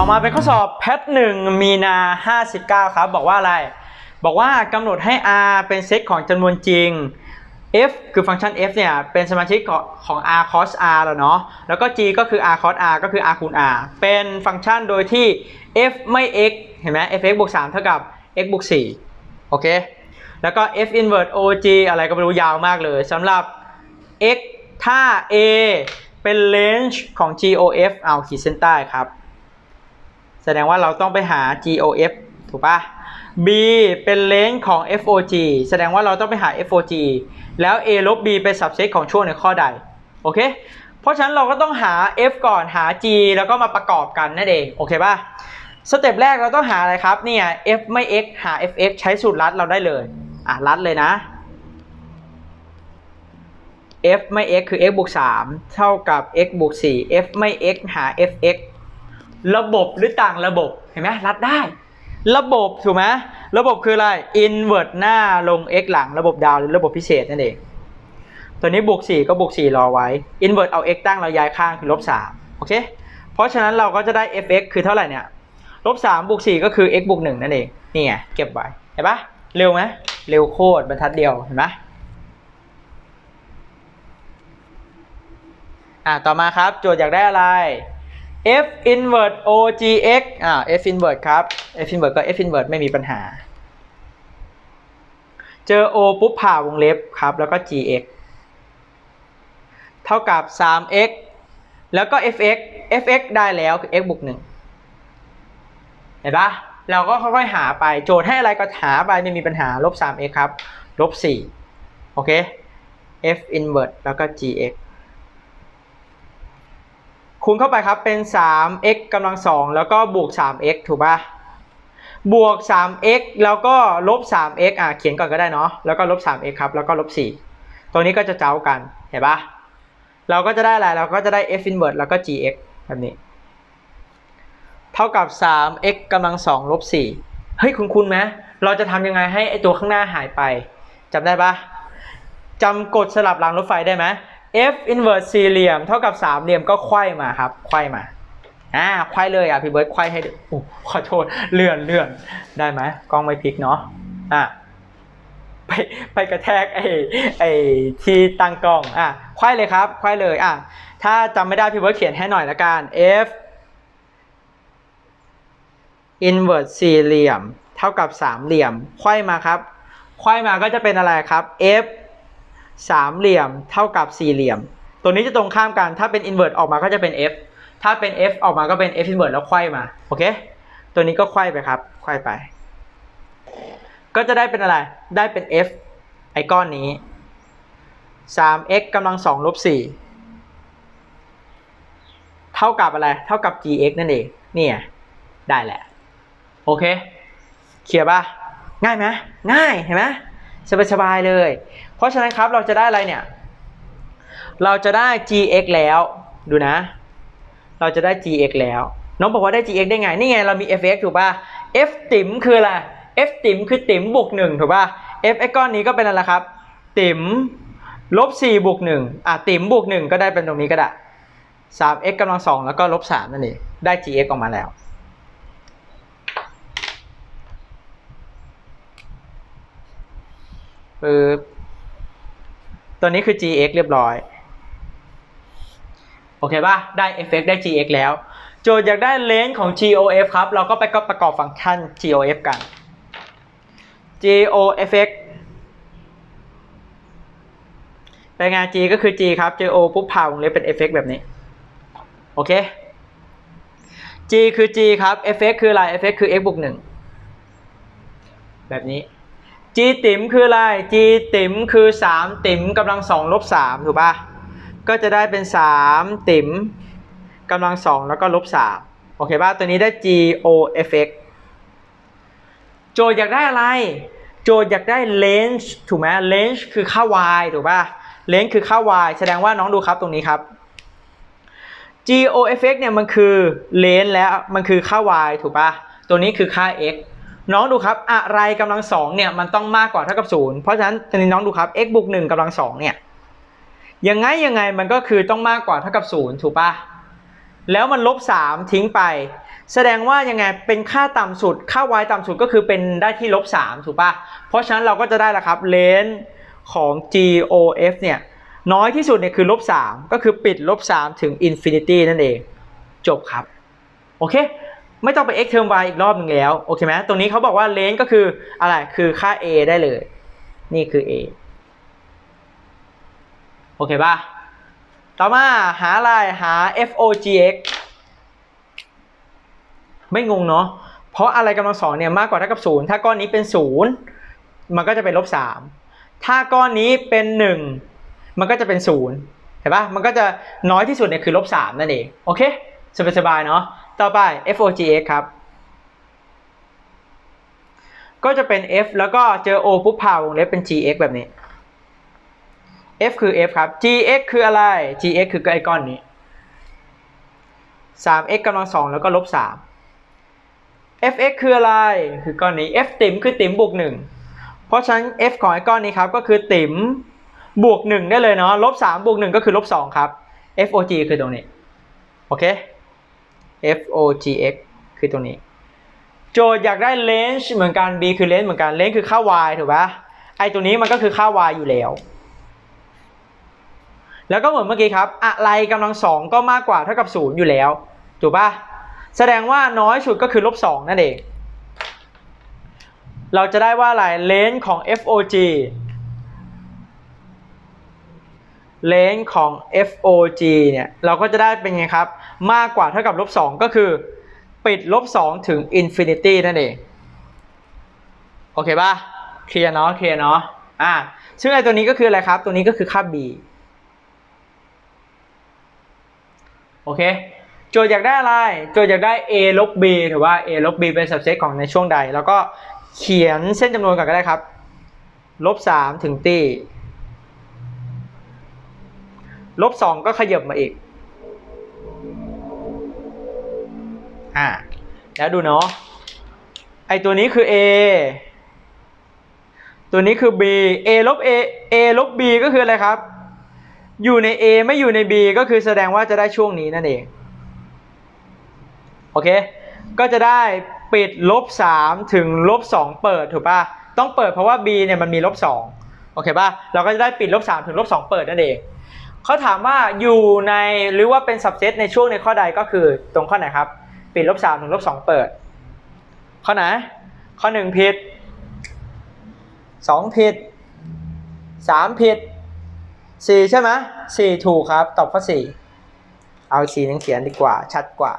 ต่อมาเป็นข้อสอบแพทหนึ่งมีนา 59 ครับ บอกว่าอะไร บอกว่ากำหนดให้ r เป็นเซตของจำนวนจริง f คือฟังก์ชัน f เนี่ย เป็นสมาชิกของของ r cos r แล้วเนาะ แล้วก็ g ก็คือ r cos r ก็คือ r คูณ r เป็นฟังก์ชันโดยที่ f ไม่ x เห็นไหม f(x) บวก3เท่ากับ x บวก4โอเค แล้วก็ f inverse og อะไรก็ไม่รู้ยาวมากเลยสำหรับ x ถ้า a เป็น range ของ gof เอาขีดเส้นใต้ครับ แสดงว่าเราต้องไปหา gof ถูกปะ b เป็น range ของ fog แสดงว่าเราต้องไปหา fog แล้ว a ลบ b เป็น subset ของช่วงในข้อใด โอเค เพราะฉะนั้นเราก็ต้องหา f ก่อนหา g แล้วก็มาประกอบกันนั่นเอง โอเคปะสเต็ปแรกเราต้องหาอะไรครับ เนี่ย f ไม่ x หา fx ใช้สูตรลัดเราได้เลย อะลัดเลยนะ f ไม่ x คือ x บวก3เท่ากับ x บวก4 f ไม่ x หา fx ระบบหรือต่างระบบเห็นไหมรัดได้ ระบบถูกไหมระบบคืออะไร invert หน้าลง x หลังระบบดาวหรือระบบพิเศษนั่นเอง ตัวนี้บวก4ก็บวก4รอไว้ invert เอา x ตั้งเราย้ายข้างคือลบ3โอเคเพราะฉะนั้นเราก็จะได้ fx คือเท่าไหร่เนี่ยลบ3บวก4ก็คือ x บวก1นั่นเองนี่ไงเก็บไว้เห็นปะเร็วไหมเร็วโคตรบรรทัดเดียวเห็นปะอะต่อมาครับโจทย์อยากได้อะไร f inverse ogx อ่า f inverse ครับ f inverse ก็ f inverse ไม่มีปัญหา เจอ o ปุ๊บผ่าวงเล็บครับ แล้วก็ gx เท่ากับ 3x แล้วก็ fx fx ได้แล้วคือ x บวก1เห็นปะเราก็ค่อยๆหาไปโจทย์ให้อะไรก็หาไปไม่มีปัญหาลบ 3x ครับลบ4โอเค f inverse แล้วก็ gx คูณเข้าไปครับเป็น 3x กำลัง 2 แล้วก็บวก 3x ถูกปะบวก 3x แล้วก็ลบ 3x อะเขียนก่อนก็ได้เนาะ แล้วก็ลบ 3x ครับ แล้วก็ลบ 4ตัวนี้ก็จะเจ้ากัน เห็นปะเราก็จะได้อะไร เราก็จะได้ f inverse แล้วก็ gx แบบนี้ เท่ากับ 3x กำลัง 2 ลบ 4 เฮ้ย คุณคุณไหมเราจะทำยังไงให้ไอตัวข้างหน้าหายไปจำได้ปะจำกฎสลับรางรถไฟได้ไหม f inverse สี่เหลี่ยมเท่ากับสามเหลี่ยมก็ไขว้มาครับไขว้มาอ่าไขว้เลยอะพี่เบิร์ดไขว้ให้ดูโอ้ขอโทษเลื่อนเลื่อนได้ไหมกล้องไม่พลิกเนาะอะไปไปกระแทกไอ้ไอ้ที่ตั้งกล้องอะไขว้เลยครับไขว้เลยอะถ้าจำไม่ได้พี่เบิร์ดเขียนให้หน่อยละกัน f inverse สี่เหลี่ยม เท่ากับสามเหลี่ยมไขว้มาครับไขว้มาก็จะเป็นอะไรครับ f สามเหลี่ยมเท่ากับสี่เหลี่ยม ตัวนี้จะตรงข้ามกัน ถ้าเป็น invert ออกมาก็จะเป็น f ถ้าเป็น f ออกมาก็เป็น f invert แล้วไขว้มา โอเค ตัวนี้ก็ไขว้ไปครับ ไขว้ไป ก็จะได้เป็นอะไร ได้เป็น f ไอ้ก้อนนี้ 3x กำลัง2ลบ4เท่ากับอะไร เท่ากับ gx นั่นเอง เนี่ย ได้แหละ โอเค เคลียร์ป่ะ ง่ายไหมง่าย เห็นไหมสบายๆเลย เพราะฉะนั้นครับเราจะได้อะไรเนี่ย เราจะได้ gx แล้วดูนะ เราจะได้ gx แล้วน้องบอกว่าได้ gx ได้ไง นี่ไงเรามี fx ถูกป่ะ f ติ๋มคืออะไร f ติ๋มคือติ๋มบวกหนึ่งถูกป่ะ f ไอ้ก้อนนี้ก็เป็นอะไรครับ ติ๋มลบ4บวกหนึ่งอะติ๋มบวกหนึ่งก็ได้เป็นตรงนี้ก็ได้ 3x กำลังสองแล้วก็ลบ3นั่นเองได้ gx ออกมาแล้ว ปึ๊บ ตัวนี้คือ gx เรียบร้อย โอเคป่ะ ได้ fx ได้ gx แล้ว โจทย์อยากได้เลนส์ของ gof ครับ เราก็ไปก็ประกอบฟังก์ชัน gof กัน gofx เป็น g ก็คือ g ครับ j o ปุ๊บผ่าวงเล็บเป็น fx แบบนี้ โอเค g คือ g ครับ fx คืออะไร fx คือ x บวก1แบบนี้ g ติ๋มคืออะไร g ติ๋มคือ3ติ๋มกำลัง2ลบ3ถูกป่ะก็จะได้เป็น3ติ๋มกำลัง2แล้วก็ลบ3โอเคป่ะตัวนี้ได้ g o f x โจทย์อยากได้อะไร โจทย์อยากได้ range ถูกไหม range คือค่า y ถูกป่ะ range คือค่า y แสดงว่าน้องดูครับตรงนี้ครับ g o f x เนี่ยมันคือ range แล้วมันคือค่า y ถูกป่ะตัวนี้คือค่า x น้องดูครับ อะไรกำลังสองเนี่ยมันต้องมากกว่าเท่ากับศูนย์เพราะฉะนั้นตอนนี้น้องดูครับ x บวกหนึ่งกำลังสองเนี่ยยังไงยังไงมันก็คือต้องมากกว่าเท่ากับศูนย์ถูกปะแล้วมันลบสามทิ้งไป แสดงว่ายังไงเป็นค่าต่ำสุด ค่า y ต่ำสุดก็คือเป็นได้ที่ลบ3ถูกปะเพราะฉะนั้นเราก็จะได้ละครับเลนของ GOF เนี่ยน้อยที่สุดเนี่ยคือลบ3ก็คือปิดลบ3ถึง infinity นั่นเอง จบครับ โอเค ไม่ต้องไป x เทอม y อีกรอบหนึ่งแล้ว โอเคไหมตรงนี้เขาบอกว่าเลนก็คืออะไร คือค่า a ได้เลย นี่คือ a โอเคป่ะ ต่อมาหาอะไร หา FOGX ไม่งงเนาะ เพราะอะไรกำลังสองเนี่ยมากกว่าเท่ากับศูนย์ถ้าก้อนนี้เป็นศูนย์มันก็จะเป็นลบสามถ้าก้อนนี้เป็นหนึ่งมันก็จะเป็นศูนย์เห็นปะมันก็จะน้อยที่สุดเนี่ยคือลบสามนั่นเอง โอเค สบายๆเนาะ ต่อไป FOGX ครับ ก็จะเป็น F แล้วก็เจอ O ปุ๊บผ่าวงเล็บเป็น GX แบบนี้ F คือ F ครับ GX คืออะไร GX คือไอ้ก้อนนี้ 3x กำลังสองแล้วก็ลบ 3 fx คืออะไร คือก้อนนี้ f ติ๋มคือติ๋มบวก 1 เพราะฉะนั้น f ของไอ้ก้อนนี้ครับก็คือติ๋มบวก 1 ได้เลยเนาะลบ3บวก 1 ก็คือลบ 2 ครับ fog คือตรงนี้ โอเค fogx คือตรงนี้ โจทย์อยากได้ range เหมือนกัน b คือ range เหมือนกัน range คือค่า y ถูกปะไอตัวนี้มันก็คือค่า y อยู่แล้ว แล้วก็เหมือนเมื่อกี้ครับ อะไรกำลังสองก็มากกว่าเท่ากับศูนย์อยู่แล้วถูกปะแสดงว่าน้อยสุดก็คือลบสองนั่นเอง เราจะได้ว่าอะไรเลนส์ของ FOG เลนของ FOG เนี่ยเราก็จะได้เป็นไงครับ มากกว่าเท่ากับลบสองก็คือ ปิดลบสองถึง Infinity นั่นเอง โอเคป่ะเคลียร์เนาะเคลียร์เนาะอ่าซึ่งไอตัวนี้ก็คืออะไรครับ ตัวนี้ก็คือค่า b โอเคโจทย์อยากได้อะไร โจทย์อยากได้ a ลบ b ถือว่า a ลบ b เป็น subset ของในช่วงใด แล้วก็เขียนเส้นจำนวนก่อนก็ได้ครับลบ3ถึงตี ลบ2ก็ขยับมาอีก อ่า แล้วดูเนาะ ไอตัวนี้คือ a ตัวนี้คือ b a ลบ a a ลบ b ก็คืออะไรครับ อยู่ใน A ไม่อยู่ใน B ก็คือแสดงว่าจะได้ช่วงนี้นั่นเอง โอเค ก็จะได้ปิดลบ3ถึงลบ2เปิดถูกปะต้องเปิดเพราะว่า B เนี่ยมันมีลบ2โอเคปะเราก็จะได้ปิดลบ3ถึงลบ2เปิดนั่นเอง เขาถามว่าอยู่ในหรือว่าเป็น subset ในช่วงในข้อใดก็คือตรงข้อไหนครับ ปิดลบ3ถึงลบ2เปิด ข้อไหน ข้อ1ผิด2ผิด3ผิดสี่ใช่ไหมสี่ถูกครับ ตอบข้อสี่เอาสีนึงเขียนดีกว่า ชัดกว่า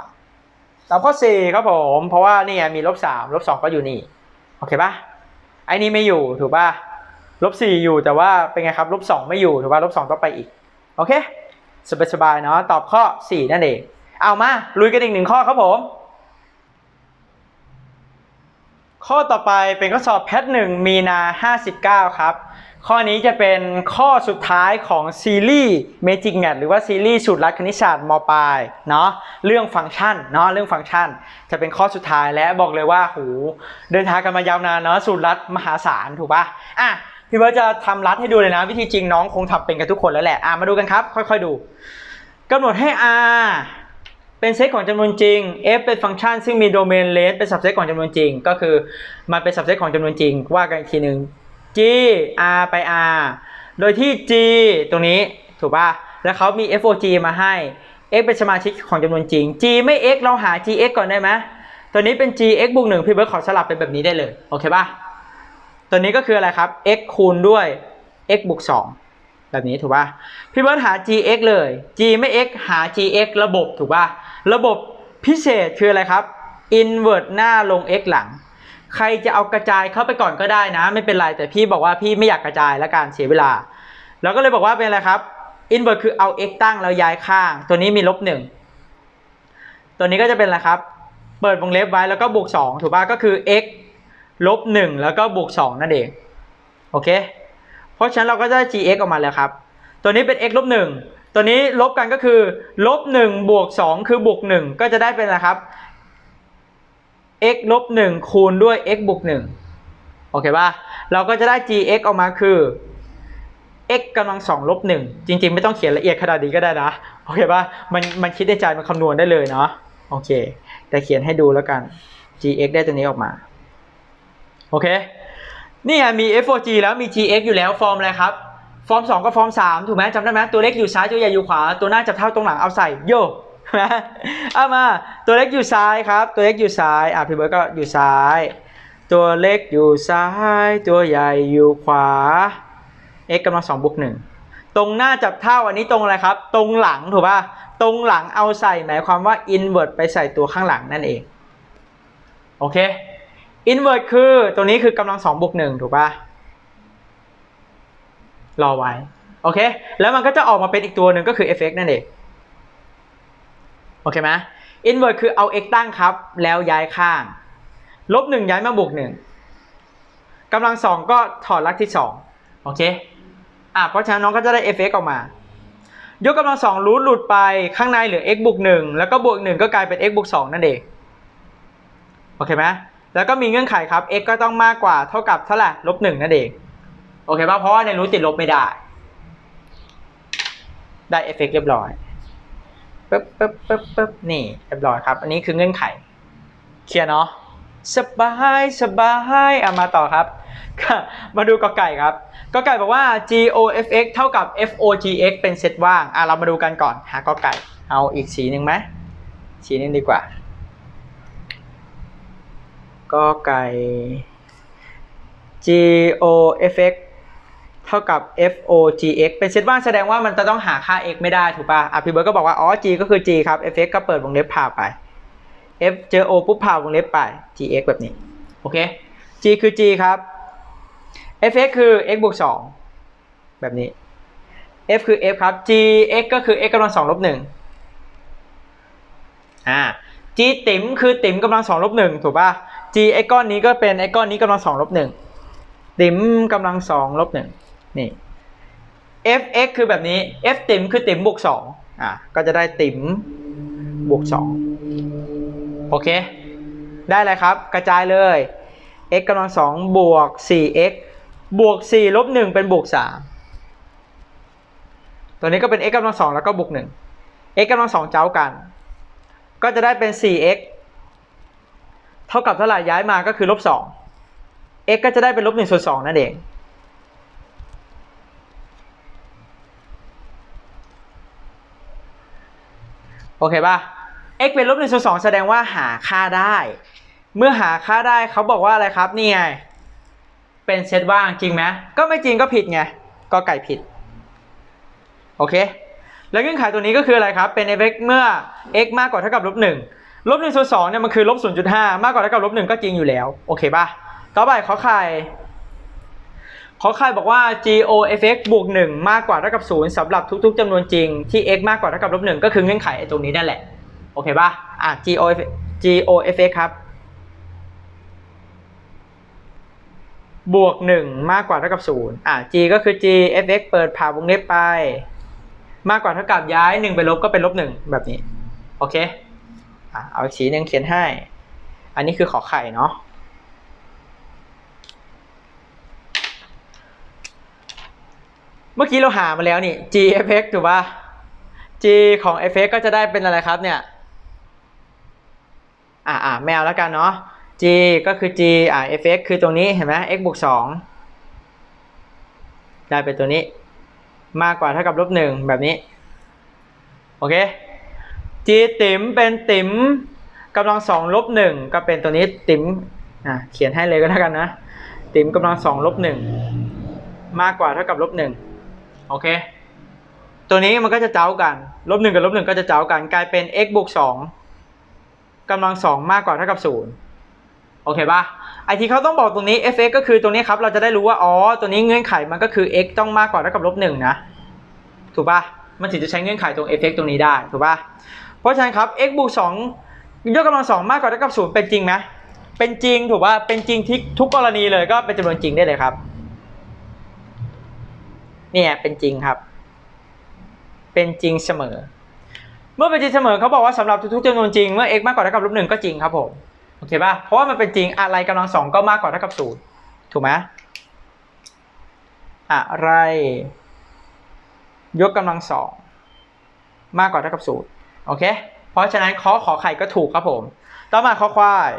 ตอบข้อสี่ครับผม เพราะว่านี่ไงมีลบสามลบสองก็อยู่นี่ โอเคปะไอ้นี่ไม่อยู่ถูกปะลบสี่อยู่แต่ว่าเป็นไงครับลบสองไม่อยู่ถูกปะลบสองต้องไปอีก โอเค สบายๆเนาะตอบข้อสี่นั่นเอง เอามา ลุยกันอีกหนึ่งข้อครับผม ข้อต่อไปเป็นข้อสอบแพทหนึ่งมีนาห้าสิบเก้าครับ ข้อนี้จะเป็นข้อสุดท้ายของซีรีส์ Magic Math หรือว่าซีรีส์สูตรลัดคณิตศาสตร์มปลายเนาะเรื่องฟังก์ชันเนาะเรื่องฟังก์ชัน จะเป็นข้อสุดท้ายและบอกเลยว่าหูเดินทางกันมายาวนานเนาะสูตรลัดมหาศาลถูกปะอะ พี่เบิร์ตจะทำรัดให้ดูเลยนะ วิธีจริงน้องคงทำเป็นกันทุกคนแล้วแหละอะมาดูกันครับ ค่อยๆดูกำหนดให้ r เป็นเซตของจำนวนจริง f เป็นฟังก์ชัน ซึ่งมีโดเมนเลนเป็น subset ของจำนวนจริง ก็คือมันเป็น subset ของจำนวนจริง ว่ากันอีกทีหนึ่ง g r ไป r โดยที่ g ตรงนี้ถูกป่ะแล้วเขามี fog มาให้ x เป็นสมาชิกของจำนวนจริง g ไม่ x เราหา gx ก่อนได้ไหมตัวนี้เป็น gx บวกหนึ่งพี่เบิร์ดขอสลับเป็นแบบนี้ได้เลย โอเคป่ะ ตัวนี้ก็คืออะไรครับ x คูณด้วย x บวกสองแบบนี้ถูกป่ะพี่เบิร์ดหา gx เลย g ไม่ x หา gx ระบบถูกป่ะระบบพิเศษคืออะไรครับ invert หน้าลง x หลัง ใครจะเอากระจายเข้าไปก่อนก็ได้นะ ไม่เป็นไรแต่พี่บอกว่าพี่ไม่อยากกระจายและการเสียเวลาเราก็เลยบอกว่าเป็นอะไรครับ invert คือเอา x ตั้งแล้วย้ายข้าง ตัวนี้มีลบหนึ่งตัวนี้ก็จะเป็นอะไรครับ เปิดวงเล็บไว้แล้วก็บวกสองถูกป่ะก็คือ x ลบหนึ่งแล้วก็บวกสองนั่นเอง โอเค เพราะฉะนั้นเราก็ได้ gx ออกมาแล้วครับ ตัวนี้เป็น x ลบหนึ่งตัวนี้ลบกันก็คือลบหนึ่งบวกสองคือบวกหนึ่งก็จะได้เป็นอะไรครับ x ลบหนึ่งคูณด้วย x บวกหนึ่งโอเคป่ะ เราก็จะได้ gx ออกมาคือ x กำลังสองลบหนึ่งจริง ๆ ไม่ต้องเขียนละเอียดขนาดนี้ก็ได้นะ โอเคป่ะมันมันคิดในใจมันคำนวณได้เลยเนาะโอเค แต่เขียนให้ดูแล้วกัน gx ได้ตัวนี้ออกมา โอเค นี่ไงมี f4g แล้วมี gx อยู่แล้วฟอร์มอะไรครับ ฟอร์ม 2 กับฟอร์ม 3 ถูกไหมจำได้ไหมตัวเล็กอยู่ซ้ายตัวใหญ่อยู่ขวา ตัวหน้าจับเท่าตรงหลังเอาใส่โยนะเอามาตัวเล็กอยู่ซ้ายครับ ตัวเล็กอยู่ซ้ายอะพี่เบิร์ดก็อยู่ซ้าย ตัวเล็กอยู่ซ้าย ตัวใหญ่อยู่ขวา x กำลังสองบวกหนึ่งตรงหน้าจับเท่าอันนี้ตรงอะไรครับ ตรงหลังถูกป่ะตรงหลังเอาใส่หมายความว่า invert ไปใส่ตัวข้างหลังนั่นเอง โอเค invert คือตัวนี้คือกำลังสองบวกหนึ่งถูกป่ะรอไว้โอเค แล้วมันก็จะออกมาเป็นอีกตัวหนึ่งก็คือ fx นั่นเอง โอเคไหม invert คือเอา x ตั้งครับ แล้วย้ายข้าง ลบหนึ่งย้ายมาบวกหนึ่งกำลังสองก็ถอดลักที่สองโอเค อะ เพราะฉะนั้นน้องก็จะได้ fx ออกมา ยกกำลังสองรูทหลุดไปข้างในเหลือ x บวกหนึ่งแล้วก็บวกหนึ่งก็กลายเป็น x บวกสองนั่นเอง โอเคไหม แล้วก็มีเงื่อนไขครับ x ก็ต้องมากกว่าเท่ากับเท่าไหร่ลบหนึ่งนั่นเอง โอเคป่ะเพราะว่าในรูทติดลบไม่ได้ ได้ fx เฟกเรียบร้อยปึ๊บปึ๊บปึ๊บปึ๊บนี่เรียบร้อยครับ อันนี้คือเงื่อนไข เคลียร์เนาะสบายสบายเอะมาต่อครับ มาดูกอไก่ครับกอไก่บอกว่า GOFX เท่ากับ FOGX เป็นเซตว่าง อะเรามาดูกันก่อน หากอไก่ เอาอีกสีหนึ่งไหมสีนึงดีกว่า กอไก่ GOFX เท่ากับ FOGX เป็นเซตว่างแสดงว่ามันจะต้องหาค่า x ไม่ได้ถูกป่ะอะพี่เบิร์ดก็บอกว่า อ๋อ G ก็คือ G ครับ FX ก็เปิดวงเล็บผ่าไป f เจอ o ปุ๊บผ่าวงเล็บไป gx แบบนี้ โอเค g คือ g ครับ fx คือ x บวก2แบบนี้ f คือ f ครับ gx ก็คือ x กำลัง2ลบ1อ่า g ติ๋มคือติ๋มกำลัง2ลบ1ถูกป่ะ g ไอ้ก้อนนี้ก็เป็นไอ้ก้อนนี้กำลัง2ลบ1ติ๋มกำลัง2ลบ1นี่ fx คือแบบนี้ f ติ๋มคือติ๋มบวก2อ่าก็จะได้ติ๋มบวก2โอเค ได้เลยครับ กระจายเลย x กำลังสองบวก 4x บวก 4 ลบ 1 เป็นบวก 3 ตัวนี้ก็เป็น x กำลังสองแล้วก็บวก 1 x กำลังสองเจ้ากัน ก็จะได้เป็น 4x เท่ากับเท่าไหร่ย้ายมาก็คือลบ2 x ก็จะได้เป็นลบ1ส่วน2นั่นเอง โอเคป่ะ x เป็นลบหนึ่งส่วนสองแสดงว่าหาค่าได้ เมื่อหาค่าได้เขาบอกว่าอะไรครับนี่ไง เป็นเซตว่างจริงไหมก็ไม่จริงก็ผิดไง ก็ไก่ผิด โอเค แล้วเงื่อนไขตัวนี้ก็คืออะไรครับ เป็น f(x) เมื่อ x มากกว่าเท่ากับลบหนึ่ง ลบหนึ่งส่วนสองเนี่ยมันคือลบศูนย์จุดห้ามากกว่าเท่ากับลบหนึ่งก็จริงอยู่แล้ว โอเคป่ะ ต่อไปขอไข่ขอไข่บอกว่า GOFX บวกหนึ่งมากกว่าเท่ากับศูนย์สำหรับทุกๆจำนวนจริงที่ x มากกว่าเท่ากับลบหนึ่งก็คือเงื่อนไขไอ้ตรงนี้นั่นแหละ โอเคป่ะ อะ GOF GOFX ครับ บวกหนึ่งมากกว่าเท่ากับศูนย์อะ G ก็คือ GFX เปิดผ่าวงเล็บไป มากกว่าเท่ากับย้ายหนึ่งไปลบก็เป็นลบหนึ่งแบบนี้ โอเค อะเอาอีกสีหนึ่งเขียนให้ อันนี้คือขอไข่เนาะเมื่อกี้เราหามาแล้วนี่ GFX ถูกป่ะ G ของ fx ก็จะได้เป็นอะไรครับเนี่ย อ่าอ่าแมวแล้วกันเนาะ G ก็คือ G อ่า fx คือตรงนี้เห็นไหม x บวกสองได้เป็นตัวนี้ มากกว่าเท่ากับลบหนึ่งแบบนี้ โอเค G ติ๋มเป็นติ๋มกำลังสองลบหนึ่งก็เป็นตัวนี้ติ๋มอ่าเขียนให้เลยก็แล้วกันนะ ติ๋มกำลังสองลบหนึ่งมากกว่าเท่ากับลบหนึ่งโอเค ตัวนี้มันก็จะเจ้ากันลบหนึ่งกับลบหนึ่งก็จะเจ้ากันกลายเป็น x บวกสองกำลังสองมากกว่าเท่ากับศูนย์โอเคปะไอที่เขาต้องบอกตรงนี้ fx ก็คือตรงนี้ครับเราจะได้รู้ว่าอ๋อตัวนี้เงื่อนไขมันก็คือ x ต้องมากกว่าเท่ากับลบหนึ่งนะถูกปะมันถึงจะใช้เงื่อนไขตรง fx ตรงนี้ได้ถูกปะ เพราะฉะนั้นครับ x บวกสองยกกำลังสองมากกว่าเท่ากับศูนย์เป็นจริงไหมเป็นจริงถูกปะเป็นจริงที่ทุกกรณีเลยก็เป็นจำนวนจริงได้เลยครับ เนี่ยเป็นจริงครับ เป็นจริงเสมอ เมื่อเป็นจริงเสมอเขาบอกว่าสำหรับทุกๆจำนวนจริงเมื่อ x มากกว่าเท่ากับลบหนึ่งก็จริงครับผมโอเคป่ะเพราะว่ามันเป็นจริงอะไรกำลังสองก็มากกว่าเท่ากับศูนย์ถูกไหมอะไร ยกกำลังสองมากกว่าเท่ากับศูนย์ โอเค เพราะฉะนั้นข้อขอไข่ก็ถูกครับผม ต่อมาคอควาย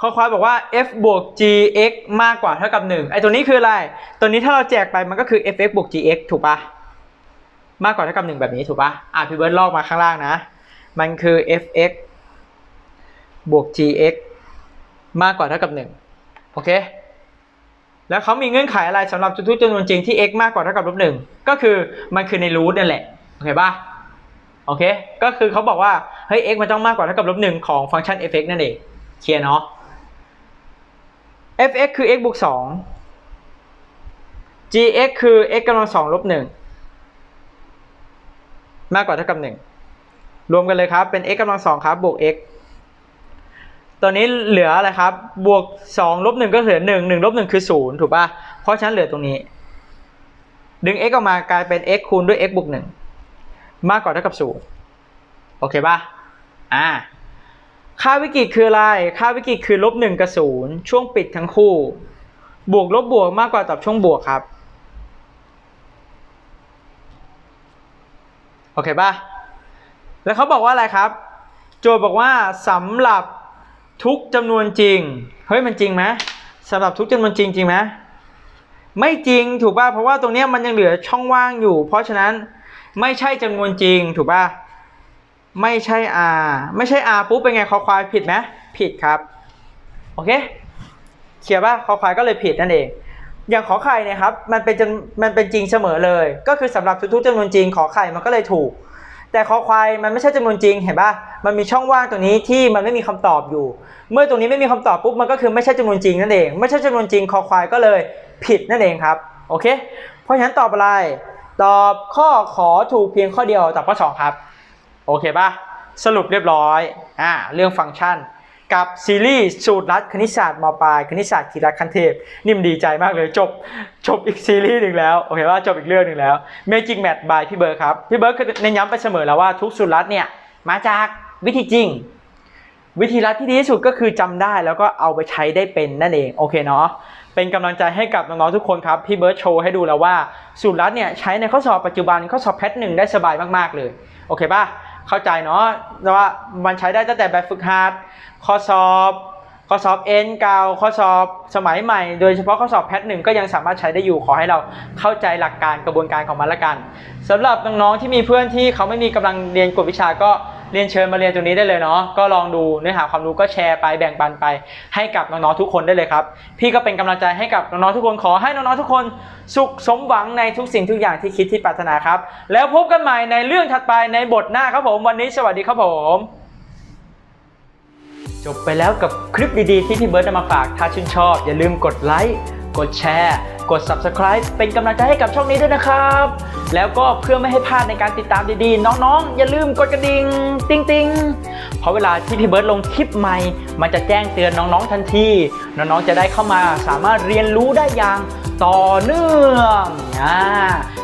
คอควายบอกว่า f บวก gx มากกว่าเท่ากับ1ไอตัวนี้คืออะไร ตัวนี้ถ้าเราแจกไปมันก็คือ fx บวก gx ถูกปะมากกว่าเท่ากับ 1 แบบนี้ถูกปะอะพี่เบิร์ดลอกมาข้างล่างนะ มันคือ fx บวก gx มากกว่าเท่ากับ 1 โอเค แล้วเขามีเงื่อนไขอะไรสำหรับจุดทุกจำนวนจริงที่ x มากกว่าเท่ากับลบหนึ่งก็คือมันคือในรูทนั่นแหละโอเคปะโอเค ก็คือเขาบอกว่าเฮ้ย x มันต้องมากกว่าเท่ากับลบหนึ่งของฟังก์ชัน f(x) นั่นเองเคลียร์เนาะ f(x) คือ x บวกสอง gx คือ x กำลังสองลบหนึ่งมากกว่าเท่ากับหนึ่งรวมกันเลยครับเป็น x กำลังสองครับบวก x ตัวนี้เหลืออะไรครับ บวก2ลบ1ก็เหลือ1 1ลบ1คือ 0 ถูกป่ะ เพราะฉะนั้นเหลือตรงนี้ ดึง x ออกมากลายเป็น x คูณด้วย x บวก1มากกว่าเท่ากับ 0 โอเคป่ะ อ่า ค่าวิกฤตคืออะไร ค่าวิกฤตคือลบ1กับ 0 ช่วงปิดทั้งคู่ บวกลบบวกมากกว่าตอบช่วงบวกครับ โอเคป่ะ แล้วเขาบอกว่าอะไรครับ โจทย์บอกว่าสำหรับ ทุกจำนวนจริง เฮ้ยมันจริงไหมสำหรับทุกจำนวนจริงจริงไหมไม่จริงถูกป่ะเพราะว่าตรงนี้มันยังเหลือช่องว่างอยู่ เพราะฉะนั้นไม่ใช่จำนวนจริงถูกป่ะไม่ใช่ r ไม่ใช่ r ปุ๊บเป็นไงคอควายผิดไหมผิดครับโอเคเคลียร์ป่ะคอควายก็เลยผิดนั่นเอง อย่างขอไข่เนี่ยครับมันเป็นมันเป็นจริงเสมอเลย ก็คือสำหรับทุกๆจำนวนจริงขอไข่มันก็เลยถูก แต่คอควายมันไม่ใช่จำนวนจริงเห็นป่ะมันมีช่องว่างตรงนี้ที่มันไม่มีคำตอบอยู่ เมื่อตรงนี้ไม่มีคำตอบปุ๊บมันก็คือไม่ใช่จำนวนจริงนั่นเองไม่ใช่จำนวนจริงคอควายก็เลยผิดนั่นเองครับโอเค เพราะฉะนั้นตอบอะไร ตอบข้อขอถูกเพียงข้อเดียวตอบข้อสองครับโอเคป่ะสรุปเรียบร้อยอ่าเรื่องฟังก์ชัน กับซีรีส์สูตรรัดคณิตศาสตร์มปลายคณิตศาสตร์กีฬาคันเทพ นิ่มดีใจมากเลยจบจบอีกซีรีส์หนึ่งแล้วโอเคว่าจบอีกเรื่องหนึ่งแล้ว Magic Match by พี่เบิร์ดครับพี่เบิร์ดเน้นย้ำไปเสมอแล้วว่าทุกสูตรรัดเนี่ยมาจากวิธีจริง วิธีรัดที่ดีที่สุดก็คือจำได้แล้วก็เอาไปใช้ได้เป็นนั่นเองโอเคเนาะเป็นกำลังใจให้กับน้องๆทุกคนครับพี่เบิร์ดโชว์ให้ดูแล้วว่าสูตรรัดเนี่ยใช้ในข้อสอบปัจจุบันข้อสอบแพทหนึ่งได้สบายมากๆเลยโอเคป่ะ เข้าใจเนาะว่ามันใช้ได้ตั้งแต่แบบฝึกหัดข้อสอบข้อสอบเอ็นเก่าข้อสอบสมัยใหม่ โดยเฉพาะข้อสอบแพทหนึ่งก็ยังสามารถใช้ได้อยู่ขอให้เราเข้าใจหลักการกระบวนการของมันละกันสำหรับน้องๆที่มีเพื่อนที่เขาไม่มีกำลังเรียนกฎวิชาก็ เรียนเชิญมาเรียนตรงนี้ได้เลยเนาะก็ลองดูเนื้อหาความรู้ก็แชร์ไปแบ่งปันไป ให้กับน้องๆทุกคนได้เลยครับ พี่ก็เป็นกำลังใจให้กับน้องๆทุกคนขอให้น้องๆทุกคน สุขสมหวังในทุกสิ่งทุกอย่างที่คิดที่ปรารถนาครับ แล้วพบกันใหม่ในเรื่องถัดไปในบทหน้าครับผมวันนี้สวัสดีครับผมจบไปแล้วกับคลิปดีๆที่พี่เบิร์ดนำมาฝาก ถ้าชื่นชอบ อย่าลืมกดไลค์ กดแชร์ กด Subscribe เป็นกำลังใจให้กับช่องนี้ด้วยนะครับ แล้วก็เพื่อไม่ให้พลาดในการติดตามดีๆ น้องๆ อย่าลืมกดกระดิ่งติ๊งติ๊งๆเพราะเวลาที่พี่เบิร์ดลงคลิปใหม่ มันจะแจ้งเตือนน้องๆทันที น้องๆจะได้เข้ามาสามารถเรียนรู้ได้อย่างต่อเนื่องอ่า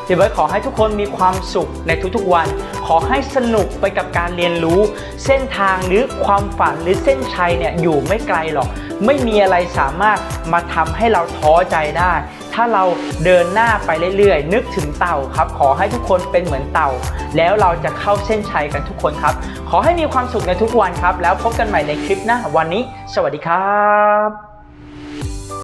พี่เบิร์ดขอให้ทุกคนมีความสุขในทุกๆวัน ขอให้สนุกไปกับการเรียนรู้ เส้นทางหรือความฝันหรือเส้นชัยเนี่ยอยู่ไม่ไกลหรอก ไม่มีอะไรสามารถมาทำให้เราท้อใจได้ ถ้าเราเดินหน้าไปเรื่อยๆ นึกถึงเต่าครับ ขอให้ทุกคนเป็นเหมือนเต่า แล้วเราจะเข้าเส้นชัยกันทุกคนครับ ขอให้มีความสุขในทุกวันครับ แล้วพบกันใหม่ในคลิปหน้าวันนี้ สวัสดีครับ